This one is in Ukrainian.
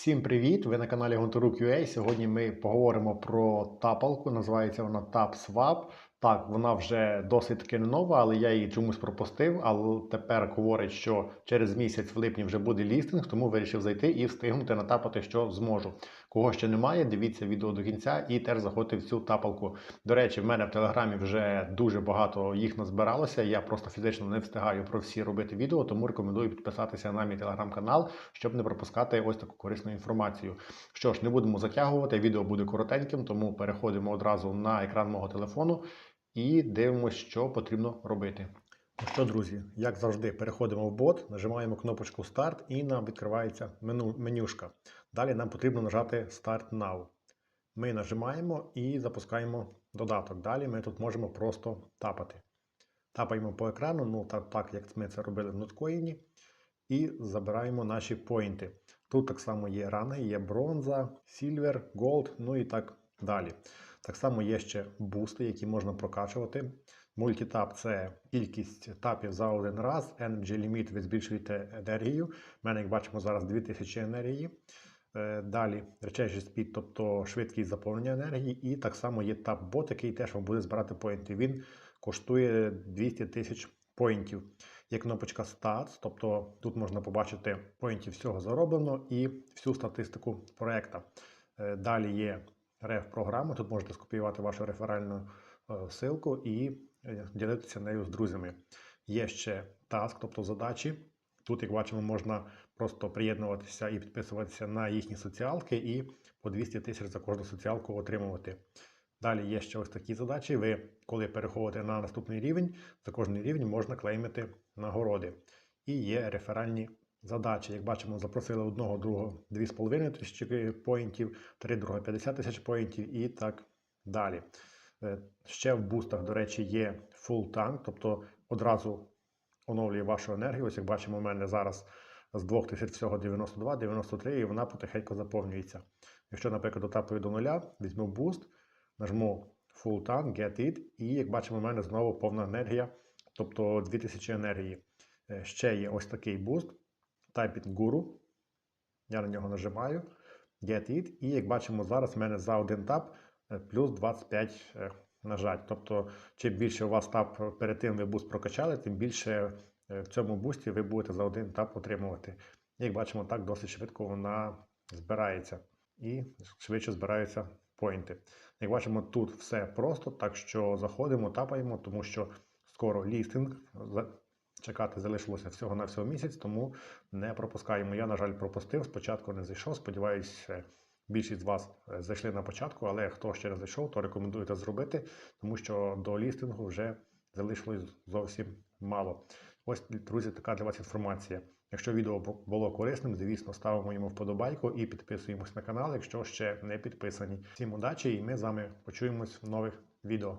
Всім привіт! Ви на каналі Гонторук.ua. Сьогодні ми поговоримо про тапалку. Називається вона TapSwap. Так, вона вже досить таки не нова, але я її чомусь пропустив. Але тепер говорить, що через місяць в липні вже буде лістинг, тому вирішив зайти і встигнути натапати, що зможу. Кого ще немає, дивіться відео до кінця і теж заходьте в цю тапалку. До речі, в мене в телеграмі вже дуже багато їх назбиралося. Я просто фізично не встигаю про всі робити відео, тому рекомендую підписатися на мій телеграм-канал, щоб не пропускати ось таку корисну інформацію. Що ж, не будемо затягувати, відео буде коротеньким, тому переходимо одразу на екран мого телефону і дивимося, що потрібно робити. Ну що, друзі, як завжди, переходимо в бот, нажимаємо кнопочку Старт і нам відкривається меню, менюшка. Далі нам потрібно нажати Start Now. Ми нажимаємо і запускаємо додаток. Далі ми тут можемо просто тапати. Тапаємо по екрану, ну так, так як ми це робили в ноткоїні, і забираємо наші поінти. Тут так само є ранги, є бронза, сільвер, голд, ну і так далі. Так само є ще бусти, які можна прокачувати. Мультитап це кількість тапів за один раз. Energy Limit ви збільшуєте енергію. У мене, як бачимо, зараз 2000 енергії. Е, Далі Recharge Speed, тобто швидкість заповнення енергії. І так само є тап-бот, який теж вам буде збирати поінти. Він коштує 200 тисяч поінтів. Є кнопочка Stats, тобто тут можна побачити поінтів всього зароблено і всю статистику проекта. Е, Далі є реф-програма. Тут можете скопіювати вашу реферальну е, ссылку і е, ділитися нею з друзями. Є ще таск, тобто задачі. Тут, як бачимо, можна просто приєднуватися і підписуватися на їхні соціалки і по 200 тисяч за кожну соціалку отримувати. Далі є ще ось такі задачі. Ви, коли переходите на наступний рівень, за кожний рівень можна клеймити нагороди. І є реферальні задачі. Як бачимо, запросили одного, другого 2,5 тисячі поінтів, три друга 50 тисяч поінтів і так далі. Е, Ще в бустах, до речі, є full tank, тобто одразу оновлює вашу енергію. Ось як бачимо, у мене зараз з 2000 всього 92, 93, і вона потихеньку заповнюється. Якщо, наприклад, дотапую до нуля, візьму буст, нажму Full Tank, Get It, і як бачимо, у мене знову повна енергія, тобто 2000 енергії. Е, Ще є ось такий буст, Typing Guru. Я на нього нажимаю, Get It, і як бачимо, зараз в мене за один тап е, плюс 25 е, нажать. Тобто, чим більше у вас тап перед тим ви буст прокачали, тим більше е, в цьому бусті ви будете за один тап отримувати. Як бачимо, так досить швидко вона збирається і швидше збираються поінти. Як бачимо, тут все просто, так що заходимо, тапаємо, тому що скоро лістинг. Чекати залишилося всього на всього місяць, тому не пропускаємо. Я, на жаль, пропустив. Спочатку не зайшов. Сподіваюсь, е, більшість з вас е, зайшли на початку, але хто ще не зайшов, то рекомендую це зробити, тому що до лістингу вже залишилось зовсім мало. Ось, друзі, така для вас інформація. Якщо відео було корисним, звісно, ставимо йому вподобайку і підписуємось на канал, якщо ще не підписані. Всім удачі, і ми з вами почуємось в нових відео.